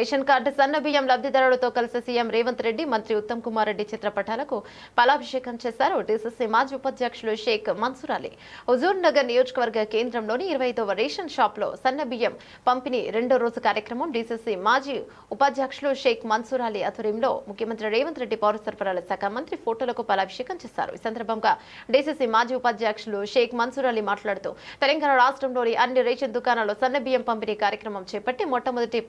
Ration card సన్న బియ్యం లబ్ధిదారులతో కలిసి సీఎం రేవంత్ రెడ్డి మంత్రి ఉత్తమ్ కుమార్ రెడ్డి చిత్రపటాలకు పాలాభిషేకం చేశారు. డిసిసి మాజీ ఉపాధ్యక్షులు షేక్ మన్సూర్ అలీ. హుజూర్ నగర్ నియోజకవర్గ కేంద్రంలోని ఇరవైదవ రేషన్ షాప్లో సన్న బియ్యం పంపిణీ రెండో రోజు కార్యక్రమం డిసిసి మాజీ ఉపాధ్యక్షులు షేక్ మన్సూర్ అలీ ఆధ్వర్యంలో ముఖ్యమంత్రి రేవంత్ రెడ్డి పౌర సరఫరాల శాఖ మంత్రి ఫోటోలకు పాలాభిషేకం చేశారు. ఈ సందర్భంగా డిసిసి మాజీ ఉపాధ్యక్షులు షేక్ మన్సూర్ అలీ మాట్లాడుతూ తెలంగాణ రాష్ట్రంలోని అన్ని రేషన్ దుకాణాల్లో సన్న బియ్యం పంపిణీ కార్యక్రమం చేపట్టి మొట్టమొదటి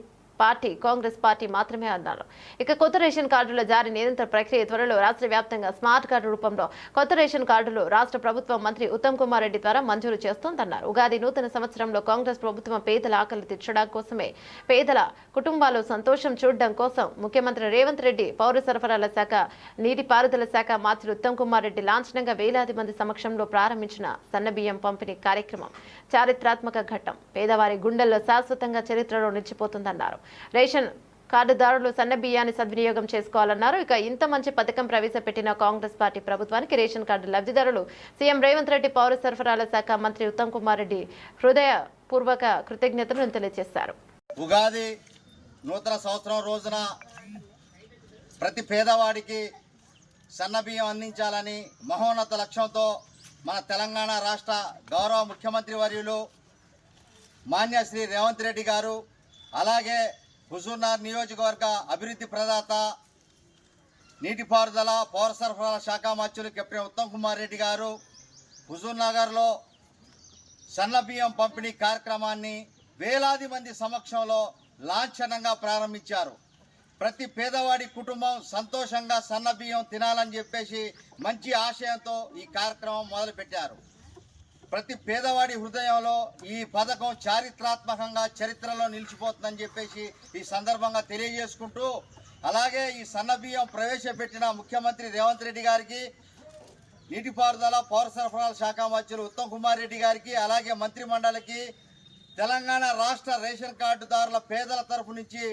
పార్టీ కాంగ్రెస్ పార్టీ మాత్రమే అన్నారు. ఇక కొత్త రేషన్ కార్డుల జారీ నిరంతర ప్రక్రియ త్వరలో రాష్ట్ర వ్యాప్తంగా స్మార్ట్ కార్డు రూపంలో కొత్త రేషన్ కార్డులు రాష్ట్ర ప్రభుత్వం మంత్రి ఉత్తమ్ కుమార్ రెడ్డి ద్వారా మంజూరు చేస్తోందన్నారు. ఉగాది నూతన సంవత్సరంలో కాంగ్రెస్ ప్రభుత్వం పేదల ఆకలి తీర్చడం కోసమే పేదల కుటుంబాలు సంతోషం చూడడం కోసం ముఖ్యమంత్రి రేవంత్ రెడ్డి పౌర సరఫరాల శాఖ నీటిపారుదల శాఖ మంత్రి ఉత్తమ్ కుమార్ రెడ్డి లాంఛనంగా వేలాది మంది సమక్షంలో ప్రారంభించిన సన్నబియ్యం పంపిణీ కార్యక్రమం చారిత్రాత్మక ఘట్టం. పేదవారి గుండెల్లో శాశ్వతంగా చరిత్రలో నిలిచిపోతుందన్నారు. రేషన్ కార్డుదారులు సన్న బియ్యాన్ని సద్వినియోగం చేసుకోవాలన్నారు. ఇక ఇంత మంచి పథకం ప్రవేశపెట్టిన కాంగ్రెస్ పార్టీ ప్రభుత్వానికి రేషన్ కార్డు లబ్ధిదారులు సీఎం రేవంత్ రెడ్డి పౌర సరఫరాల శాఖ మంత్రి ఉత్తమ్ కుమార్ రెడ్డి హృదయపూర్వక కృతజ్ఞతలను తెలియజేశారు. ఉగాది నూతన సంవత్సరం రోజున ప్రతి పేదవాడికి సన్నబియ్యం అందించాలని మహోన్నత లక్ష్యంతో మన తెలంగాణ రాష్ట్ర గౌరవ ముఖ్యమంత్రి వర్యులు మాన్య శ్రీ రేవంత్ రెడ్డి గారు అలాగే హుజూర్నార్ నియోజకవర్గ అభివృద్ధి ప్రదాత నీటిపారుదల పౌర సరఫరాల శాఖ మంత్రులు కెప్టెన్ ఉత్తమ్ కుమార్ రెడ్డి గారు హుజూర్నగర్లో సన్న బియ్యం పంపిణీ కార్యక్రమాన్ని వేలాది మంది సమక్షంలో లాంఛనంగా ప్రారంభించారు. ప్రతి పేదవాడి కుటుంబం సంతోషంగా సన్న బియ్యం తినాలని చెప్పేసి మంచి ఆశయంతో ఈ కార్యక్రమం మొదలుపెట్టారు. ప్రతి పేదవాడి హృదయంలో ఈ పథకం చారిత్రాత్మకంగా చరిత్రలో నిలిచిపోతుందని చెప్పేసి ఈ సందర్భంగా తెలియజేసుకుంటూ అలాగే ఈ సన్నబియ్యం ప్రవేశపెట్టిన ముఖ్యమంత్రి రేవంత్ రెడ్డి గారికి నీటిపారుదల పౌర సరఫరాల శాఖ మంత్రులు ఉత్తమ్ కుమార్ రెడ్డి గారికి అలాగే మంత్రి మండలికి తెలంగాణ రాష్ట్ర రేషన్ కార్డుదారుల పేదల తరపు నుంచి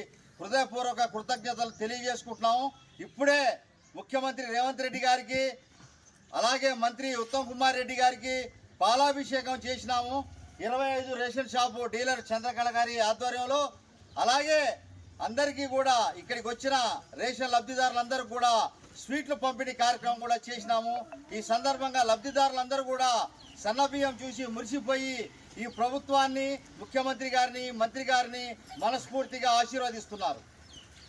హృదయపూర్వక కృతజ్ఞతలు తెలియజేసుకుంటున్నాము. ఇప్పుడే ముఖ్యమంత్రి రేవంత్ రెడ్డి గారికి అలాగే మంత్రి ఉత్తమ్ కుమార్ రెడ్డి గారికి పాలాభిషేకం చేసినాము. ఇరవై ఐదు రేషన్ షాపు డీలర్ చంద్రకళ గారి ఆధ్వర్యంలో. అలాగే అందరికీ కూడా ఇక్కడికి వచ్చిన రేషన్ లబ్ధిదారులందరూ కూడా స్వీట్లు పంపిణీ కార్యక్రమం కూడా చేసినాము. ఈ సందర్భంగా లబ్ధిదారులందరూ కూడా సన్నబియ్యం చూసి మురిసిపోయి ఈ ప్రభుత్వాన్ని ముఖ్యమంత్రి గారిని మంత్రి గారిని మనస్ఫూర్తిగా ఆశీర్వదిస్తున్నారు.